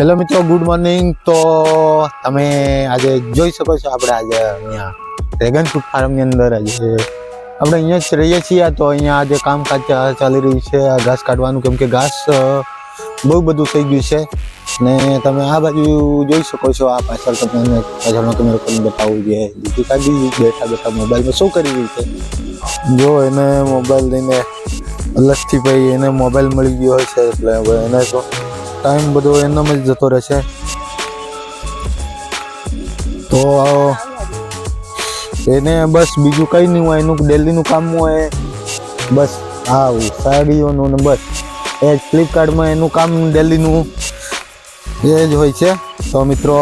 Hello મિત્રો good morning તો તમે આજે જોઈ શકો છો આપણે આજે અહીંયા ડ્રેગન ફ્રૂટ ફાર્મની અંદર આજે આપણે અહીંયા જ રહીએ છીએ. તો અહીંયા આજે કામકાજ ચાલી રહ્યું છે ઘાસ કાઢવાનું, કેમ કે ઘાસ બહુ બધું થઈ ગયું છે. ને તમે આ બાજુ જોઈ શકો છો, આ પાછળ તમને પાછળનો કેમેરો કરીને બતાવું છે બીજું કાઢી બેઠા બેઠા મોબાઈલમાં શું કરી રહી છે. જો એને મોબાઈલ લઈને અલગથી ભાઈ એને મોબાઈલ મળી ગયો છે એટલે એને તો ટાઈમ બધો એમ જ જતો રહેશે તો એને બસ બીજું કંઈ નહીં હોય, એનું ડેલીનું કામ હોય. બસ હા સાડીઓનું ને બસ. એ જ ફ્લિપકાર્ટમાં એનું કામ ડેલીનું એ જ હોય છે. તો મિત્રો,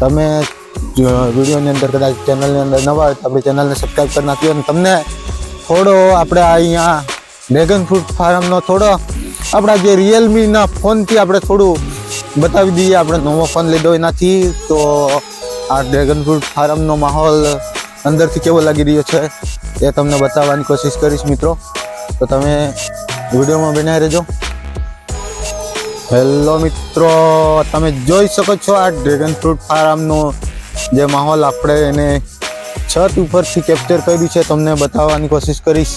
તમે વિડીયોની અંદર કદાચ ચેનલની અંદર નવા હોય તો આપણી ચેનલને સબસ્ક્રાઈબ કરી નાખ્યો અને તમને થોડો આપણે અહીંયા ડ્રેગન ફ્રૂટ ફાર્મનો થોડો આપણા જે રિયલમીના ફોનથી આપણે થોડું બતાવી દઈએ. આપણે નવો ફોન લીધો એનાથી. તો આ ડ્રેગન ફ્રૂટ ફાર્મનો માહોલ અંદરથી કેવો લાગી રહ્યો છે એ તમને બતાવવાની કોશિશ કરીશ મિત્રો. તો તમે વિડીયોમાં બનાવી રહેજો. હેલો મિત્રો, તમે જોઈ શકો છો આ ડ્રેગન ફ્રૂટ ફાર્મનો જે માહોલ આપણે એને છત ઉપરથી કેપ્ચર કર્યું છે. તમને બતાવવાની કોશિશ કરીશ.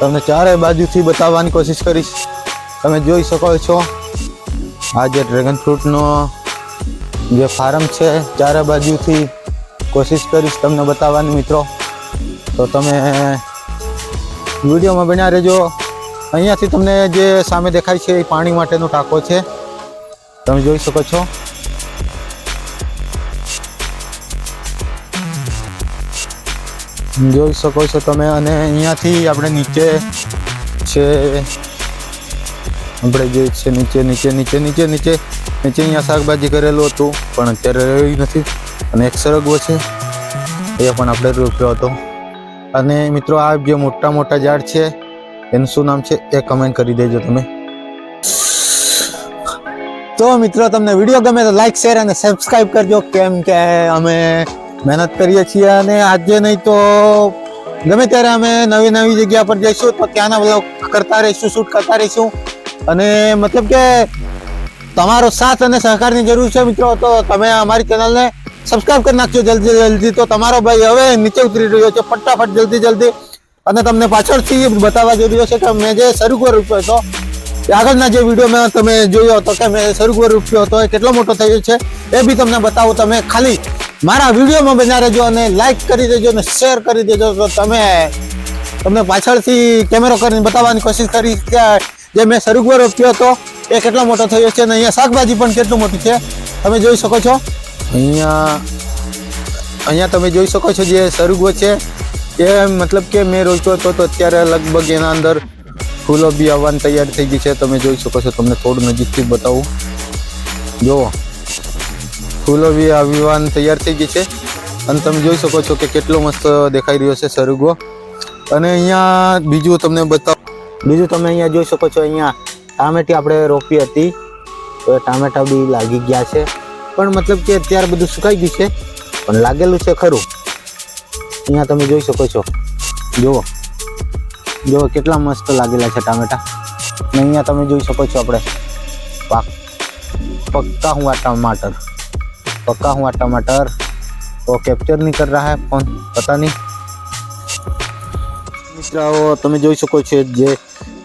તમને ચારે બાજુથી બતાવવાની કોશિશ કરીશ. તમે જોઈ શકો છો આ જે ડ્રેગન ફ્રૂટનો જે ફાર્મ છે, ચારે બાજુથી કોશિશ કરીશ તમને બતાવવાની મિત્રો. તો તમે વિડીયોમાં બન્યા રહેજો. અહીંયાથી તમને જે સામે દેખાય છે એ પાણી માટેનો ટાંકો છે. તમે જોઈ શકો છો. જોઈ શકો છો તમે અને અહીંયાથી આપણે નીચે છે આપણે જે છે નીચે નીચે નીચે નીચે નીચે. નીચે અહીંયા શાકભાજી કરેલું હતું, પણ અત્યારે રહ્યું નથી. અને એક સરગવો છે. એ પણ આપણે રોપ્યો હતો. અને મિત્રો, આ જે મોટા મોટા ઝાડ છે, એનું શું નામ છે એ કમેન્ટ કરી દેજો તમે. તો મિત્રો, તમને વીડિયો ગમે તો લાઈક શેર અને સબસ્ક્રાઇબ કરજો. કેમ કે અમે મહેનત કરીએ છીએ અને આજે નહીં તો ગમે ત્યારે અમે નવી નવી જગ્યા પર જઈશું તો ત્યાંના બ્લોગ કરતા રહીશું શૂટ કરતા રહીશું. અને મતલબ કે તમારો સાથ અને સહકારની જરૂર છે મિત્રો, તો તમે અમારી ચેનલને સબસ્ક્રાઇબ કરી નાખજો જલ્દી જલ્દી. તો તમારો ભાઈ હવે નીચે ઉતરી રહ્યો છે, ફટાફટ જલ્દી જલ્દી. અને તમને પાછળથી બતાવવા જઈ રહ્યો છે કે મેં જે સરગવો રૂપ્યો હતો આગળના જે વિડીયોમાં તમે જોયો હતો કે મેં સરગવો રૂપ્યો હતો, એ કેટલો મોટો થયો છે, એ બી તમને બતાવો. તમે ખાલી મારા વિડીયોમાં બના રહેજો અને લાઈક કરી દેજો અને શેર કરી દેજો. તો તમે તમને પાછળથી કેમેરો કરીને બતાવવાની કોશિશ કરી. જે મેં સરગવો રોપ્યો હતો, એ કેટલો મોટો થયો છે અને અહીંયા શાકભાજી પણ કેટલું મોટું છે? તમે જોઈ શકો છો. અહીંયા અહીંયા તમે જોઈ શકો છો જે સરગવો છે, એ મતલબ કે મેં રોપ્યો હતો તો અત્યારે લગભગ એના અંદર ફૂલો બી આવવાની તૈયાર થઈ ગઈ છે. તમે જોઈ શકો છો, તમને થોડું નજીકથી બતાવું. જુઓ ફૂલો બી આવવાની તૈયાર થઈ ગઈ છે. અને તમે જોઈ શકો છો કે કેટલો મસ્ત દેખાઈ રહ્યો છે સરગવો અને અહીંયા બીજું તમને બતાવ બીજું તમે અહીંયા જોઈ શકો છો, અહીંયા ટામેટી આપણે રોપી હતી. તો ટામેટા બી લાગી ગયા છે. પણ મતલબ કે અત્યારે બધું સુકાઈ ગયું છે. પણ લાગેલું છે ખરું. અહીંયા તમે જોઈ શકો છો. જુઓ. જુઓ કેટલા મસ્ત લાગેલા છે ટામેટા. અને અહીંયા તમે જોઈ શકો છો આપણે પાક. પક્કા હું આ ટમાટર. પક્કા હું આ ટમાટર. તો કેપ્ચર નહીં કર રહ્યા હે ફોન, પતા નહીં. મિત્રો, તમે જોઈ શકો છો જે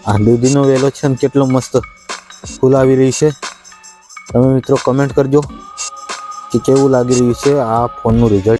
આ દૂધીનો વેલો છે ને કેટલો મસ્ત ફૂલ આવી રહી છે. તમે મિત્રો કમેન્ટ કરજો કે કેવું લાગી રહ્યું છે આ ફોનનું રિઝલ્ટ